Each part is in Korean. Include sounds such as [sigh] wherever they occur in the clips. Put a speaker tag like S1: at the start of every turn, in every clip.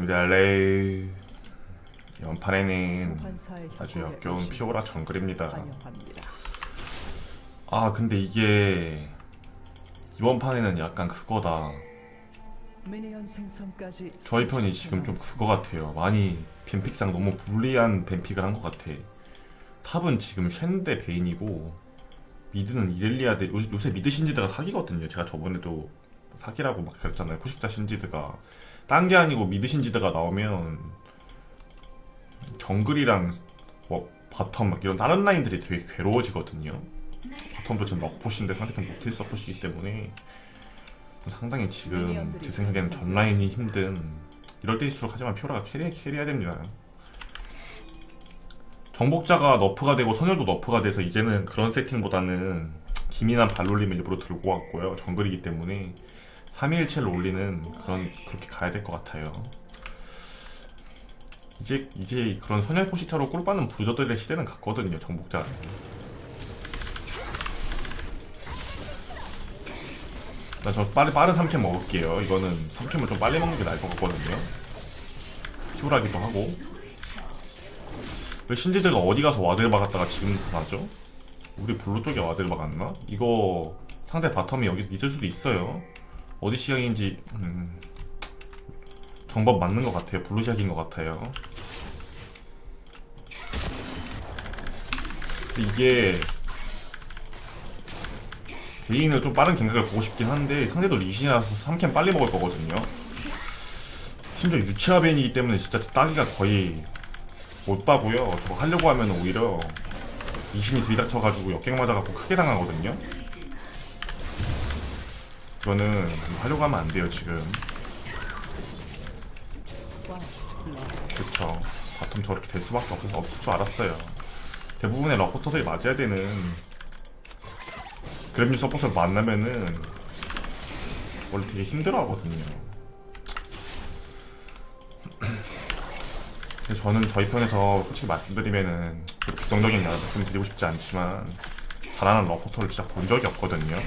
S1: 랄레이 이번 판에는
S2: 소환사의
S1: 아주 역겨운 피오라 정글입니다. 아 근데 이게 이번 판에는 약간 그거다. 저희 편이
S2: 30초
S1: 지금 좀. 그거 같아요. 많이 뱀픽상 너무 불리한 뱀픽을 한 것 같아. 탑은 지금 쉔데 베인이고 미드는 이렐리아 대 요새, 요새 미드 신지드가 사기거든요. 제가 저번에도 사기라고 막 그랬잖아요. 포식자 신지드가 딴 게 아니고 미드 신지드가 나오면 정글이랑 뭐 바텀 막 이런 다른 라인들이 되게 괴로워지거든요. 바텀도 지금 럭포시인데 상대편 노틸 서포시기 때문에 상당히 지금 제 생각에는 전 라인이 힘든 이럴 때일수록 하지만 피오라가 캐리, 캐리해야 됩니다. 정복자가 너프가 되고 선열도 너프가 돼서 이제는 그런 세팅보다는 기민한 발롤림을 일부러 들고 왔고요. 정글이기 때문에 3.1첼로 올리는 그런 그렇게 가야 될 것 같아요. 이제 이제 그런 선열 포시차로 꿀 빠는 부저들의 시대는 갔거든요. 정복자. 나 저 빠른 빠른 3캠 먹을게요. 이거는 3캠을 좀 빨리 먹는 게 나을 것 같거든요. 피오라기도 하고. 왜 신지드가 어디 가서 와드를 박았다가 지금 나죠? 우리 블루 쪽에 와드를 박았나? 이거 상대 바텀이 여기 있을 수도 있어요. 어디 시작인지 음, 정법 맞는 것 같아요. 블루 시작인 것 같아요. 이게 개인을 좀 빠른 갱각을 보고 싶긴 한데 상대도 리신이라서 3캠 빨리 먹을 거거든요. 심지어 유치화벤이기 때문에 진짜 따기가 거의 못 따고요. 저거 하려고 하면 오히려 리신이 들이닥쳐가지고 역갱 맞아갖고 크게 당하거든요. 이거는 하려고 하면 안 돼요 지금. 그쵸. 바텀 저렇게 될 수밖에 없어서 없을 줄 알았어요. 대부분의 러포터들이 맞아야 되는 그램류 서포트를 만나면은 원래 되게 힘들어 하거든요. [clears throat] 저는 저희 편에서 솔직히 말씀드리면은 부정적인 말씀 드리고 싶지 않지만 잘하는 러포터를 진짜 본 적이 없거든요.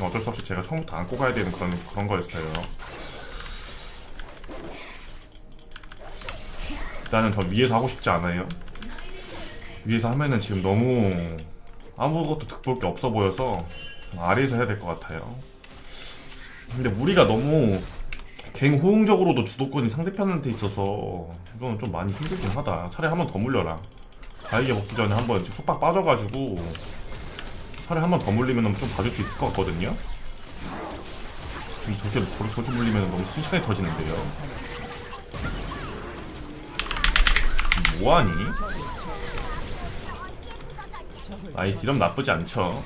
S1: 어쩔 수 없이 제가 처음부터 안고 가야 되는 그런 그런 거였어요. 일단은 저 위에서 하고 싶지 않아요. 위에서 하면은 지금 너무 아무것도 득볼 게 없어 보여서 아래에서 해야 될 것 같아요. 근데 우리가 너무 갱 호응적으로도 주도권이 상대편한테 있어서 이거는 좀 많이 힘들긴 하다. 차라리 한 번 더 물려라. 바이게 먹기 전에 한번 속박 빠져가지고 차라리 한번 더 물리면 좀 봐줄 수 있을 것 같거든요. 저렇게 저렇게 물리면 너무 순식간에 터지는데요. 뭐하니? 나이스 이러면 나쁘지 않죠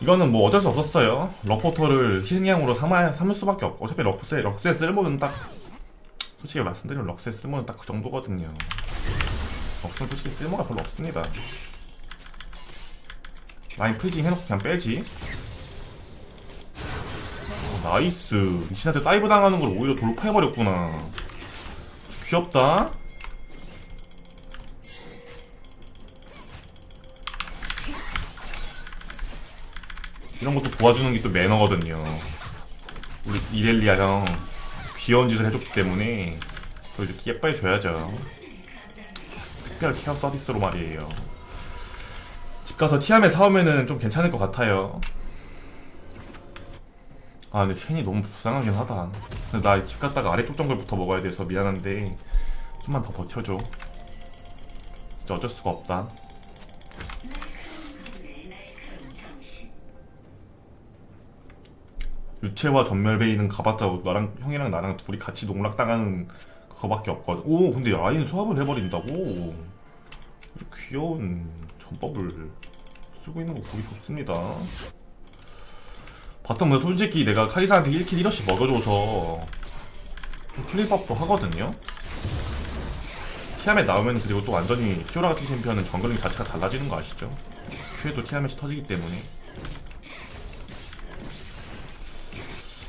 S1: 이거는 뭐 어쩔 수 없었어요 럭포터를 희생양으로 삼아, 삼을 수밖에 없고 어차피 럭스의, 럭스의 쓸모는 딱 솔직히 말씀드리면 럭스의 쓸모는 딱 그 정도거든요 럭스는 솔직히 쓸모가 별로 없습니다 라인 프리징 해놓고 그냥 빼지 어, 나이스 리신한테 다이브 당하는 걸 오히려 돌파해버렸구나 귀엽다 이런 것도 도와주는 게 또 매너거든요. 우리 이렐리아 형 귀여운 짓을 해줬기 때문에 또 이렇게 예뻐해 줘야죠. 특별 케어 서비스로 말이에요. 집 가서 티함에 사오면은 좀 괜찮을 것 같아요. 아 근데 쉔이 너무 불쌍하긴 하다. 나집 갔다가 아래쪽 정글부터 먹어야 돼서 미안한데 좀만 더 버텨줘. 진짜 어쩔 수가 없다. 유채와 전멸베이는 가봤자 나랑 형이랑 나랑 둘이 같이 농락당하는 그거밖에 없거든. 오 근데 라인 수합을 해버린다고. 귀여운 전법을 쓰고 있는 거 보기 좋습니다. 바텀은 솔직히 내가 카이사한테 1킬 1어씩 먹여줘서 플레이법도 하거든요. 티아멧 나오면 그리고 또 완전히 피오라 같은 챔피언은 정글링 자체가 달라지는 거 아시죠? 큐에도 티아멧이 터지기 때문에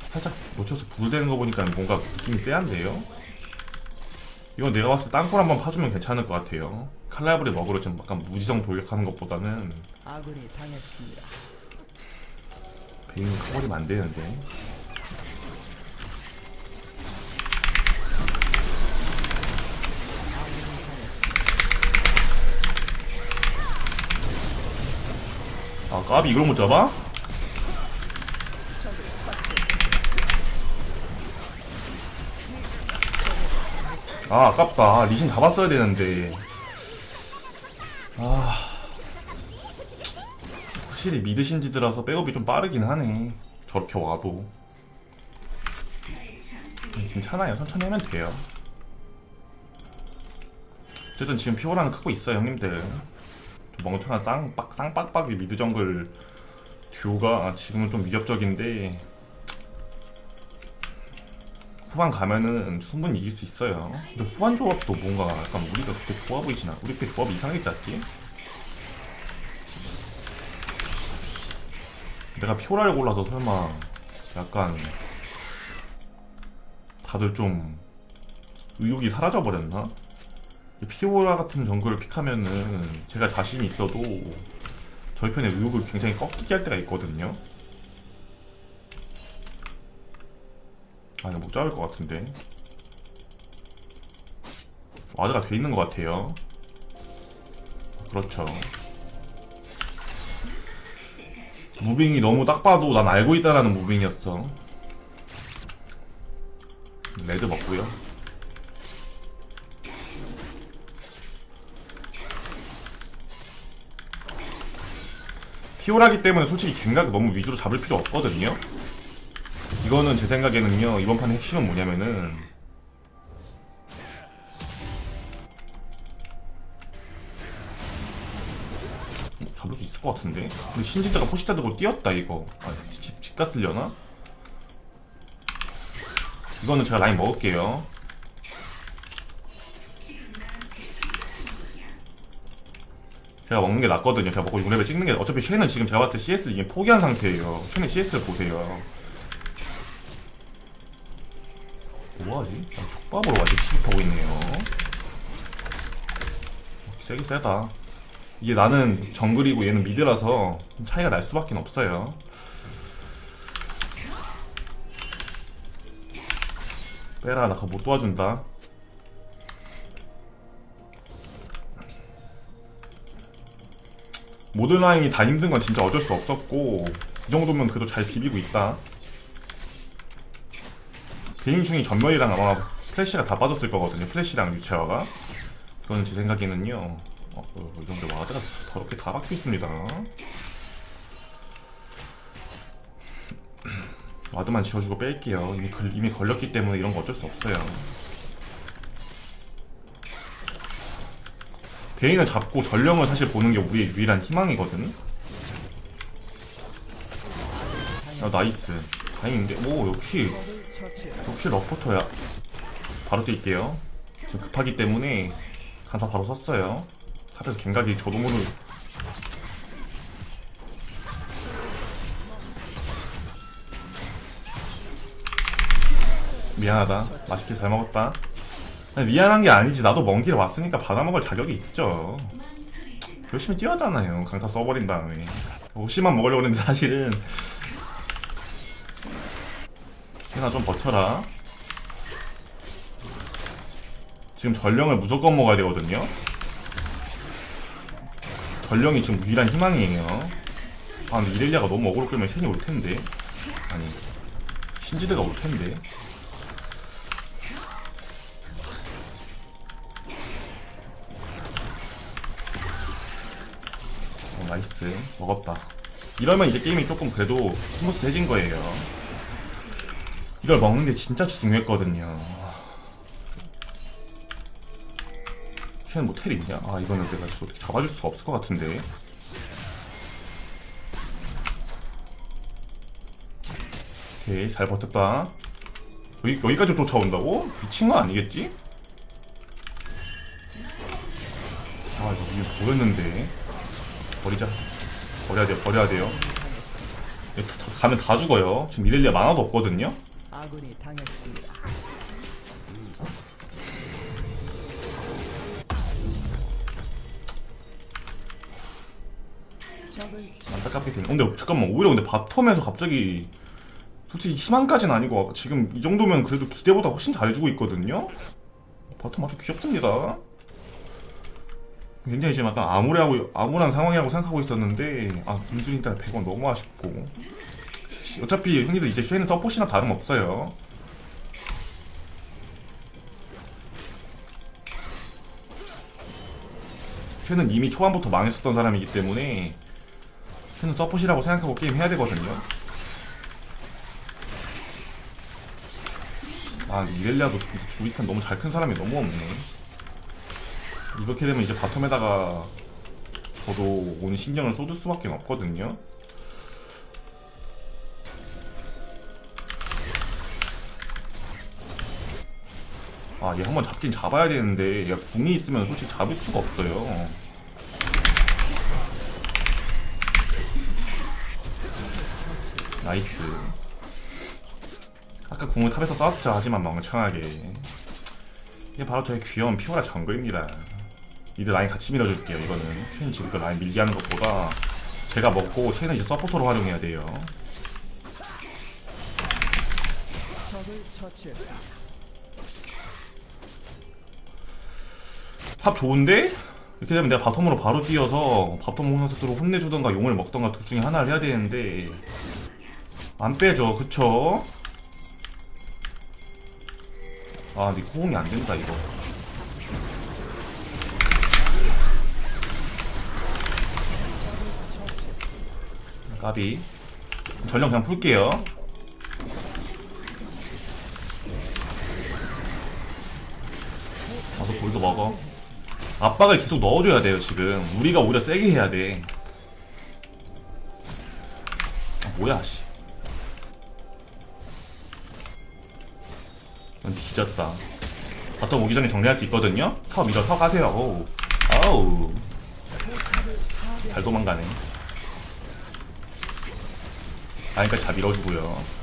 S1: 살짝 놓쳐서 불되는 거 보니까 뭔가 느낌이 쎄한데요? 이건 내가 봤을 때 땅굴 한번 파주면 괜찮을 것 같아요. 칼라브리 먹으로 좀 약간 무지성 돌격하는 것보다는
S2: 아군이 당했습니다.
S1: 베인 커버리면 안 되는데 아 까비 이걸 못 잡아? 아 아깝다 리신 잡았어야 되는데 확실히 미드 신지드라서 백업이 좀 빠르긴 하네 저렇게 와도 음, 괜찮아요 천천히 하면 돼요 어쨌든 지금 피오라는 크고 있어요 형님들 좀 멍청한 쌍빡 쌍빡빡이 미드 정글 듀오가 지금은 좀 위협적인데 후반 가면은 충분히 이길 수 있어요. 근데 후반 조합도 뭔가 약간 우리가 그렇게 좋아 보이진 않아. 우리 그렇게 조합이 이상하게 짰지? 내가 피오라를 골라서 설마 약간 다들 좀 의욕이 사라져 버렸나? 피오라 같은 정글을 픽하면은 제가 자신이 있어도 저희 편의 의욕을 굉장히 꺾이게 할 때가 있거든요. 아, 이거 못 잡을 것 같은데. 와드가 돼 있는 것 같아요. 그렇죠. 무빙이 너무 딱 봐도 난 알고 있다라는 무빙이었어. 레드 먹고요. 피오라기 때문에 솔직히 갱각 너무 위주로 잡을 필요 없거든요. 이거는 제 생각에는요 이번 판의 핵심은 뭐냐면은 것 같은데 근데 신지드가 포시타 들고 뛰었다 이거 아, 집, 집 갔으려나? 이거는 제가 라인 먹을게요 제가 먹는 게 낫거든요 제가 먹고 6레벨 찍는 게 어차피 쉐는 지금 제가 봤을 때 CS를 이미 포기한 상태예요 쉐는 CS를 보세요 뭐하지? 아, 촉밥으로 아직 시집하고 있네요. 세기 세다. 이게 나는 정글이고 얘는 미드라서 좀 차이가 날 수밖에 없어요. 빼라, 나 그거 못 도와준다. 모든 라인이 다 힘든 건 진짜 어쩔 수 없었고 이 정도면 그래도 잘 비비고 있다. 개인 중이 전멸이랑 아마 플래시가 다 빠졌을 거거든요. 플래시랑 유채화가. 그건 제 생각에는요. 어, 어, 이 정도 와드가 더럽게 다 박혀 있습니다. 와드만 지워주고 뺄게요. 이미, 걸, 이미 걸렸기 때문에 이런 거 어쩔 수 없어요. 베인을 잡고 전령을 사실 보는 게 우리의 유일한 희망이거든. 아 나이스. 다행인데. 오 역시. 역시 러포터야. 바로 뛸게요. 급하기 때문에 간사 바로 썼어요. 탑에서 갱각이 저도 모르. 미안하다. 맛있게 잘 먹었다. 미안한 게 아니지. 나도 먼 길 왔으니까 받아먹을 자격이 있죠. 열심히 뛰었잖아요. 강타 써버린 다음에. 50만 먹으려고 했는데 사실은 해나 좀 버텨라. 지금 전령을 무조건 먹어야 되거든요. 전령이 지금 유일한 희망이에요. 아 근데 이렐리아가 너무 어그로 끌면 쉔이 올 텐데. 아니 신지드가 올 텐데. 어, 나이스 먹었다. 이러면 이제 게임이 조금 그래도 스무스해진 거예요. 이걸 먹는 게 진짜 중요했거든요. 뭐 텔이 있냐? 아 이거는 내가 어떻게 잡아줄 수가 없을 것 같은데. 오케이 잘 버텼다. 여기 여기까지 쫓아온다고? 미친 거 아니겠지? 아 이거 뭐였는데? 버리자. 버려야 돼요. 버려야 돼요. 가면 다 죽어요. 지금 이렐리아 만화도 없거든요.
S2: 아군이 당했습니다.
S1: 안타깝게 되네. 근데 잠깐만 오히려 근데 바텀에서 갑자기 솔직히 희망까지는 아니고 지금 이 정도면 그래도 기대보다 훨씬 잘해주고 있거든요. 바텀 아주 귀엽습니다. 굉장히 지금 약간 암울하고 암울한 상황이라고 생각하고 있었는데 아 군준이 일단 100원 너무 아쉽고 어차피 형님들 이제 쉐는 서폿이나 다름없어요 쉐는 이미 초반부터 망했었던 사람이기 때문에 쉐는 서폿이라고 생각하고 게임 해야 되거든요 아 이렐리아도 조이탄 너무 잘 큰 사람이 너무 없네 이렇게 되면 이제 바텀에다가 저도 오늘 신경을 쏟을 수밖에 없거든요. 아, 얘 한번 잡긴 잡아야 되는데 얘가 궁이 있으면 솔직히 잡을 수가 없어요. 나이스. 아까 궁을 탑에서 썼죠. 하지만 멍청하게. 이게 바로 저의 귀여운 피오라 정글입니다. 이들 라인 같이 밀어줄게요. 이거는 쉐인 지금 그 라인 밀게 하는 것보다 제가 먹고 쉐인은 이제 서포터로 활용해야 돼요. 탑 좋은데? 이렇게 되면 내가 바텀으로 바로 뛰어서 바텀 호너스로 혼내주던가 용을 먹던가 둘 중에 하나를 해야 되는데 안 빼죠 그쵸? 아 근데 호응이 안 된다 이거. 까비. 전령 그냥 풀게요. 와서 볼도 먹어. 압박을 계속 넣어줘야 돼요 지금. 우리가 오히려 세게 해야 돼. 아, 뭐야 씨 난 뒤졌다 바텀 오기 전에 정리할 수 있거든요 타워 밀어 타워 가세요 아우 잘 도망가네 라인까지 다 밀어주고요.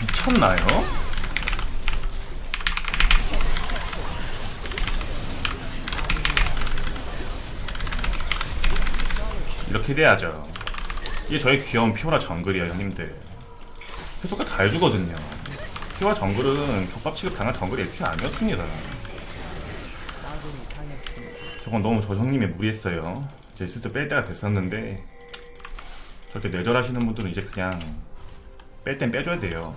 S1: 미쳤나요? 이렇게 돼야죠. 이게 저의 귀여운 피오라 정글이에요, 형님들. 해조가 다 해주거든요. 피오라 정글은 족밥 취급 당한 정글이 애초에 아니었습니다. 저건 너무 저 형님이 무리했어요. 이제 슬슬 뺄 때가 됐었는데 저렇게 내절하시는 분들은 이제 그냥 뺄 땐 빼줘야 돼요.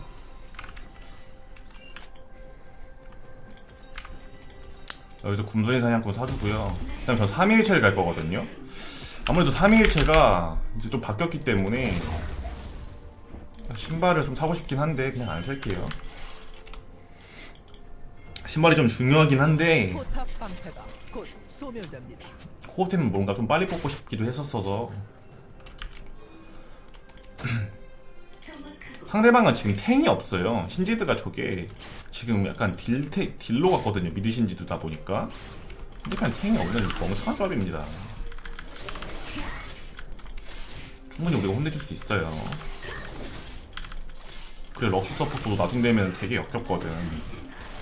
S1: 여기서 굶주린 사냥꾼 사주고요. 그다음 저 3일체를 갈 거거든요. 아무래도 3일체가 이제 좀 바뀌었기 때문에 신발을 좀 사고 싶긴 한데 그냥 안 살게요. 신발이 좀 중요하긴 한데. 코어템은 뭔가 좀 빨리 뽑고 싶기도 했었어서. [clears throat] 상대방은 지금 탱이 없어요. 신지드가 저게 지금 약간 딜테, 딜로 갔거든요. 미드 신지드다 보니까. 근데 그냥 탱이 없는 멍청한 조합입니다 충분히 우리가 혼내줄 수 있어요. 그래 럭스 서포트도 나중 되면 되게 역겹거든.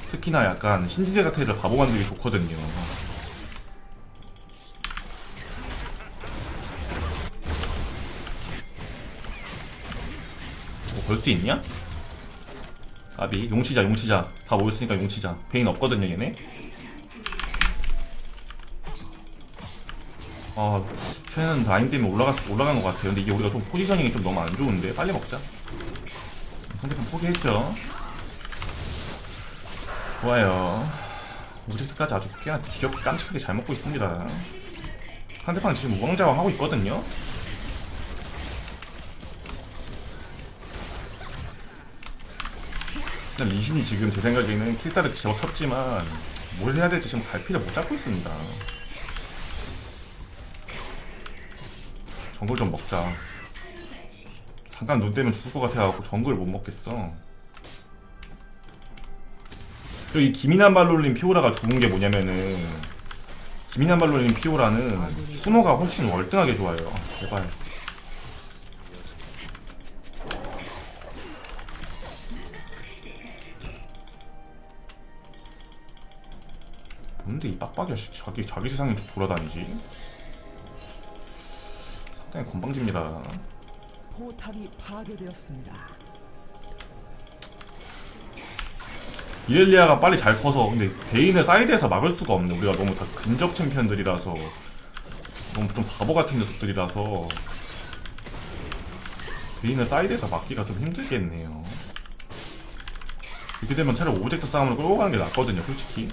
S1: 특히나 약간 신지드 같은 애들 바보 만들기 좋거든요. 뭐걸수 있냐? 아비 용치자 용치자. 다 모였으니까 용치자. 베인 없거든요 얘네? 아 쟤는 라인 때문에 올라가, 올라간 것 같아요. 근데 이게 우리가 좀 포지셔닝이 좀 너무 안 좋은데? 빨리 먹자. 상대편 포기했죠? 좋아요. 오젝트까지 아주 꽤나 귀엽게 깜찍하게 잘 먹고 있습니다. 상대방 지금 우왕좌왕 하고 있거든요? 일단 리신이 지금 제 생각에는 킬다를 집어쳤지만 뭘 해야 될지 지금 갈피를 못 잡고 있습니다. 정글 좀 먹자. 잠깐 눈 떼면 죽을 것 같아갖고 정글을 못 먹겠어. 그리고 이 기민한 발롤린 피오라가 좋은 게 뭐냐면은 기민한 발롤린 피오라는 순호가 훨씬 월등하게 좋아요. 제발. 뭔데 이 빡빡이야 씨. 자기 자기 세상에 돌아다니지 상당히 건방집니다.
S2: 포탑이 파괴되었습니다.
S1: 이렐리아가 빨리 잘 커서 근데 베인을 사이드에서 막을 수가 없네. 우리가 너무 다 근접 챔피언들이라서. 너무 좀 바보 같은 녀석들이라서. 베인을 사이드에서 막기가 좀 힘들겠네요. 이렇게 되면 차라리 오브젝트 싸움을 끌고 가는 게 낫거든요 솔직히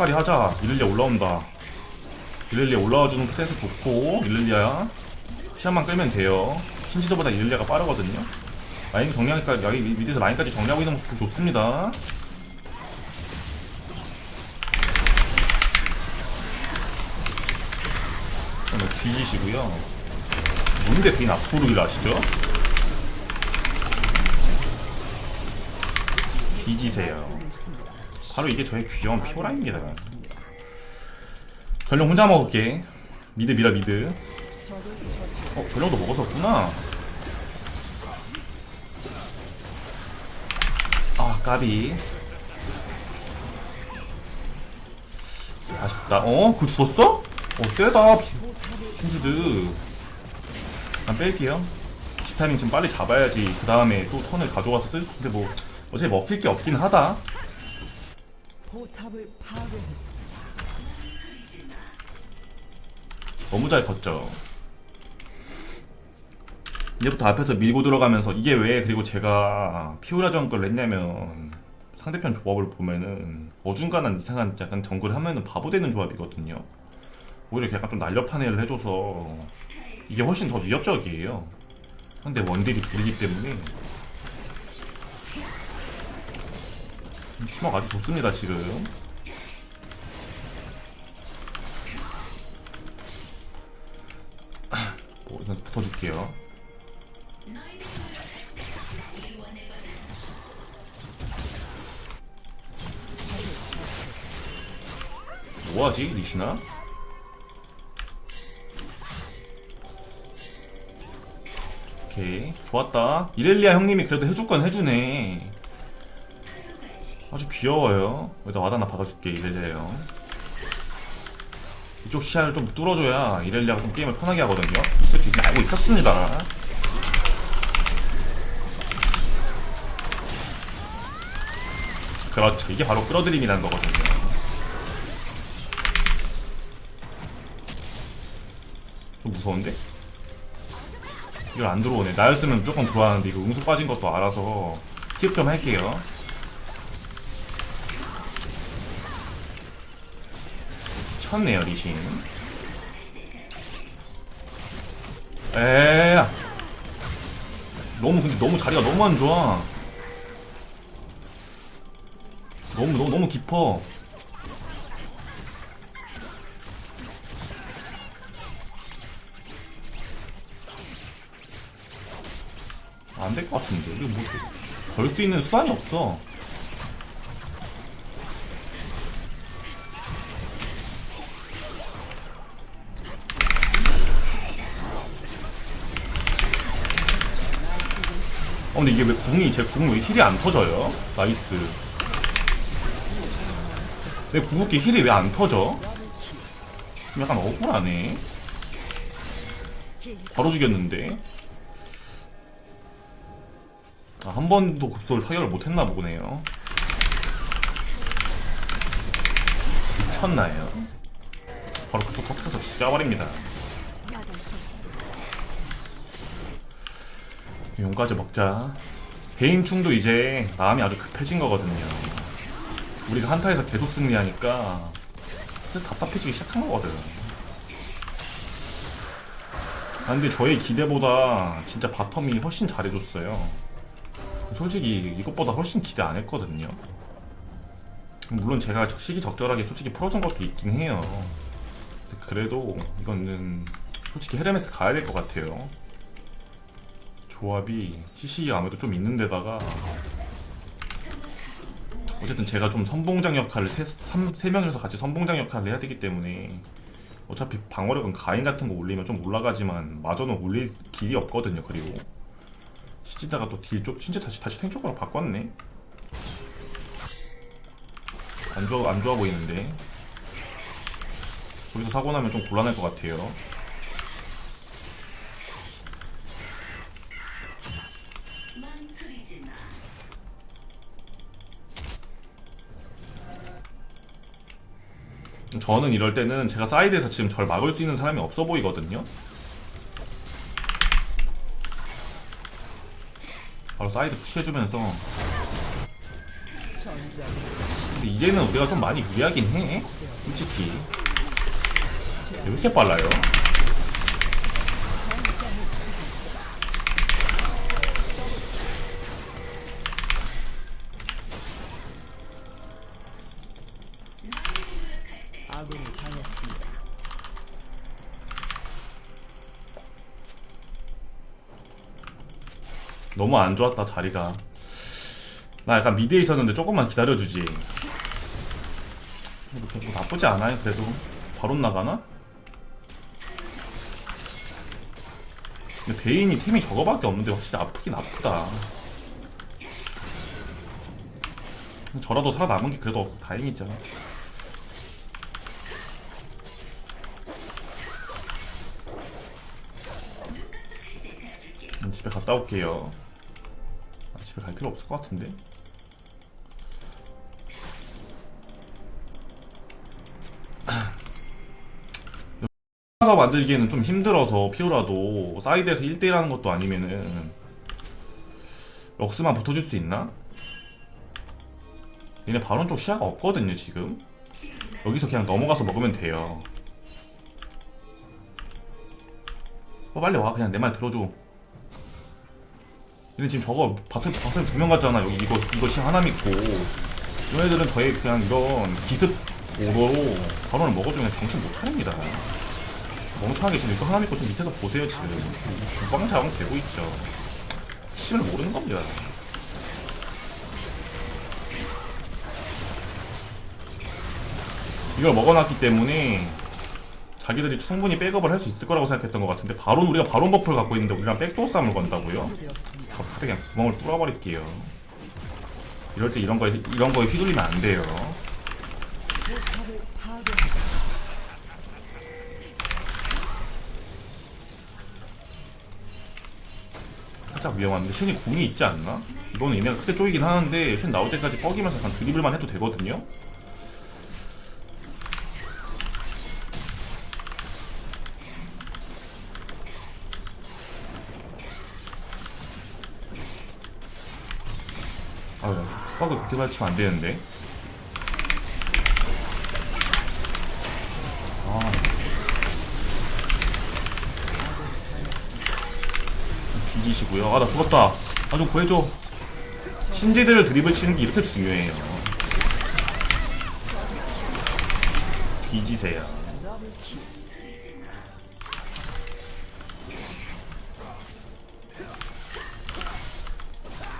S1: 한 한타까리 하자. 일렐리아 올라온다. 일렐리아 올라와주는 센스 좋고 일렐리아 시간만 끌면 돼요. 신지도보다 일렐리아가 빠르거든요. 라인 정리하니까 여기 미- 밑에서 라인까지 정리하고 있는 모습 좋습니다. 뒤지시고요. 뭔데 앞으로 일 아시죠? 뒤지세요. 바로 이게 저의 귀여운 피오라입니다. 전령 혼자 먹을게. 미드 미라 미드. 어, 전령도 먹었었구나. 아, 까비. 아쉽다. 어? 그거 죽었어? 어, 세다. 신지드. 난 뺄게요. 집 타이밍 좀 빨리 잡아야지. 그 다음에 또 턴을 가져가서 쓸 수 있는데 뭐, 어차피 먹힐 게 없긴 하다.
S2: 포탑을 파괴했습니다.
S1: 너무 잘 컸죠. 이제부터 앞에서 밀고 들어가면서 이게 왜 그리고 제가 피오라 정글을 했냐면 상대편 조합을 보면은 어중간한 이상한 약간 정글 하면은 바보 되는 조합이거든요. 오히려 약간 좀 날렵한 애를 해줘서 이게 훨씬 더 위협적이에요. 근데 원딜이 둘이기 때문에 팀워크 아주 좋습니다 지금. 뭐 우선 붙어줄게요. 뭐하지 리시나? 오케이 좋았다 이렐리아 형님이 그래도 해줄 건 해주네 아주 귀여워요 여기다 와다나 박아줄게 이렐리아 형 이쪽 시야를 좀 뚫어줘야 이렐리아가 좀 게임을 편하게 하거든요 이거 알고 있었습니다 그렇죠 이게 바로 끌어들임이라는 거거든요 좀 무서운데? 이걸 안 들어오네. 나였으면 무조건 들어왔는데 이거 응수 빠진 것도 알아서 팁 좀 할게요. 쳤네요, 리신. 에야. 너무 근데 너무 자리가 너무 안 좋아. 너무 너무 너무 깊어. 안 될 것 같은데 이거 뭐 걸 수 있는 수단이 없어 근데 이게 왜 궁이 제 궁이 왜 힐이 안 터져요? 나이스 내 궁극기 힐이 왜 안 터져? 좀 약간 억울하네 바로 죽였는데 아, 한 번도 급소를 타격을 못했나 보네요. 미쳤나요? 바로 급소 터트려서 죽여버립니다. 용까지 먹자. 베인충도 이제 마음이 아주 급해진 거거든요. 우리가 한타에서 계속 승리하니까 슬 답답해지기 시작한 거거든. 아, 근데 저의 기대보다 진짜 바텀이 훨씬 잘해줬어요. 솔직히 이것보다 훨씬 기대 안 했거든요. 물론 제가 시기적절하게 솔직히 풀어준 것도 있긴 해요. 그래도 이거는 솔직히 헤르메스 가야 될 것 같아요. 조합이 CC가 아무래도 좀 있는 데다가 어쨌든 제가 좀 선봉장 역할을 세, 삼, 세 명이서 같이 선봉장 역할을 해야 되기 때문에 어차피 방어력은 가인 같은 거 올리면 좀 올라가지만 마저는 올릴 길이 없거든요. 그리고 시지다가 또 딜 쪽, 진짜 다시 다시 탱 쪽으로 바꿨네. 안 좋아 안 좋아 보이는데 거기서 사고 나면 좀 곤란할 것 같아요. 저는 이럴 때는 제가 사이드에서 지금 절 막을 수 있는 사람이 없어 보이거든요. 바로 사이드 푸시해주면서 근데 이제는 우리가 좀 많이 유리하긴 해. 솔직히. 왜 이렇게 빨라요? 너무 안 좋았다 자리가. 나 약간 미드에 있었는데 조금만 기다려주지. 이렇게 뭐 나쁘지 않아요. 그래도 바로 나가나? 근데 베인이 템이 저거밖에 없는데 확실히 아프긴 아프다. 저라도 살아남은 게 그래도 다행이죠. 음, 집에 갔다 올게요. 아, 집에 갈 필요 없을 것 같은데. [clears throat] 가 만들기에는 좀 힘들어서 피오라도 사이드에서 1대1 하는 것도 아니면은 럭스만 붙어줄 수 있나? 얘네 바론 쪽 시야가 없거든요 지금 여기서 그냥 넘어가서 먹으면 돼요 어, 빨리 와 그냥 내 말 들어줘 얘네 지금 저거 바텀 바텀 두명 갔잖아. 여기 이거 시 하나 믿고. 이런 애들은 저희 그냥 이런 기습 오로로 바론을 먹어주면 정신 못 차립니다. 멍청하게 지금 이거 하나 믿고 좀 밑에서 보세요 지금. 꽝자왕 되고 있죠. 힘을 모르는 겁니다. 이걸 먹어놨기 때문에 자기들이 충분히 백업을 할 수 있을 거라고 생각했던 것 같은데 바론 우리가 바론 버프를 갖고 있는데 우리랑 백도어 싸움을 건다고요? 저 카드 그냥 구멍을 뚫어버릴게요 이럴 때 이런 거에 이런 거에 휘둘리면 안 돼요. 살짝 위험한데 쉔이 궁이 있지 않나? 이거는 얘네가 크게 쪼이긴 하는데 쉔 나올 때까지 뻐기면서 약간 드리블만 해도 되거든요? 그렇게 발치면 안 되는데. 아. 뒤지시고요. 아, 나 죽었다. 아, 좀 구해줘. 신지들을 드립을 치는 게 이렇게 중요해요. 뒤지세요.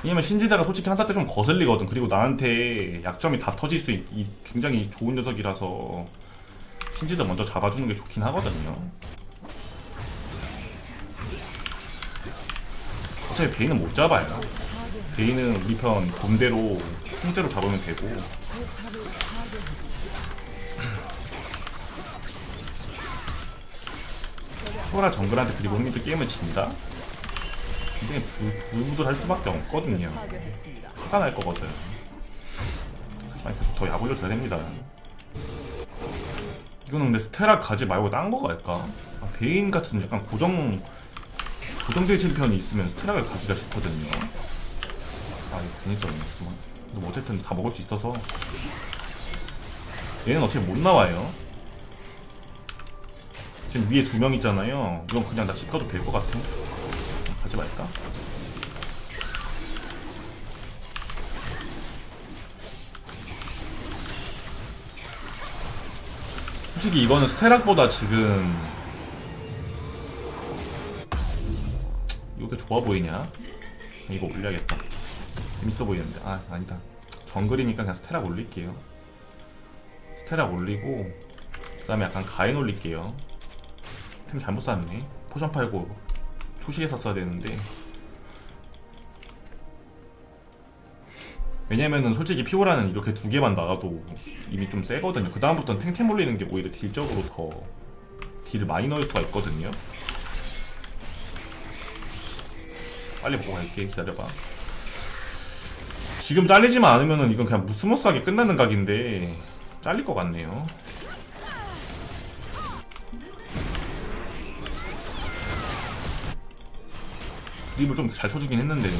S1: 왜냐면 신지대가 솔직히 한타 때 좀 거슬리거든. 그리고 나한테 약점이 다 터질 수 있, 이 굉장히 좋은 녀석이라서 신지대 먼저 잡아주는 게 좋긴 하거든요. 어차피 베인은 못 잡아요. 베인은 우리 편 본대로 통째로 잡으면 되고. 소라 정글한테 그리고 흥미도 게임을 진다? 굉장히 부- 부들부들할 수밖에 없거든요. 화가 날 거거든. 계속 더 약 올려 줘야 됩니다. 이거는 근데 스테라 가지 말고 딴 거 갈까? 아, 베인 같은 약간 고정 고정될 챔피언이 있으면 스테라를 가기가 싶거든요. 아 이거 괜히. 근데 뭐 어쨌든 다 먹을 수 있어서 얘는 어차피 못 나와요. 지금 위에 두 명 있잖아요. 이건 그냥 나 집 가도 될 것 같아. 가지 말까? 솔직히 이거는 스테락보다 지금 이렇게 좋아 보이냐? 이거 올려야겠다. 재밌어 보이는데 아 아니다. 정글이니까 그냥 스테락 올릴게요. 스테락 올리고 그 다음에 약간 가인 올릴게요. 템 잘못 샀네. 포션 팔고 초시에 샀어야 되는데 왜냐면은 솔직히 피오라는 이렇게 두 개만 나가도 이미 좀 세거든요. 그 다음부터는 탱탱 올리는 게 오히려 딜적으로 더 딜을 많이 넣을 수가 있거든요. 빨리 보고 갈게 기다려봐. 지금 잘리지만 않으면은 이건 그냥 스무스하게 끝나는 각인데 잘릴 것 같네요. 립을 좀 잘 쳐주긴 했는데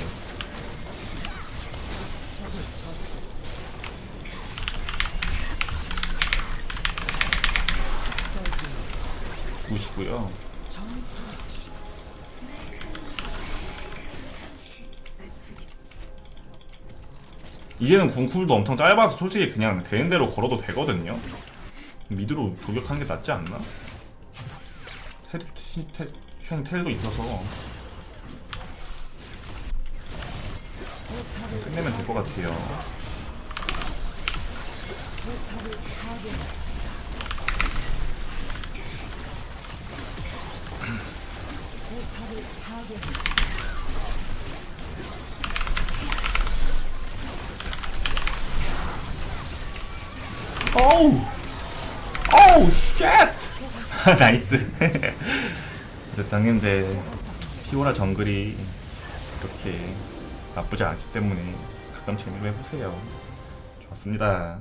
S1: 굿이고요. 이제는 궁쿨도 엄청 짧아서 솔직히 그냥 되는 대로 걸어도 되거든요. 미드로 돌격하는 게 낫지 않나? 텔, 텔, 텔, 텔도 있어서 끝내면 될 것 같아요. 어우! 어우, 쉣! [laughs] 나이스. [laughs] 어쨌든 형님들, 피오라 정글이 이렇게 나쁘지 않기 때문에 가끔 재미로 해보세요. 좋았습니다.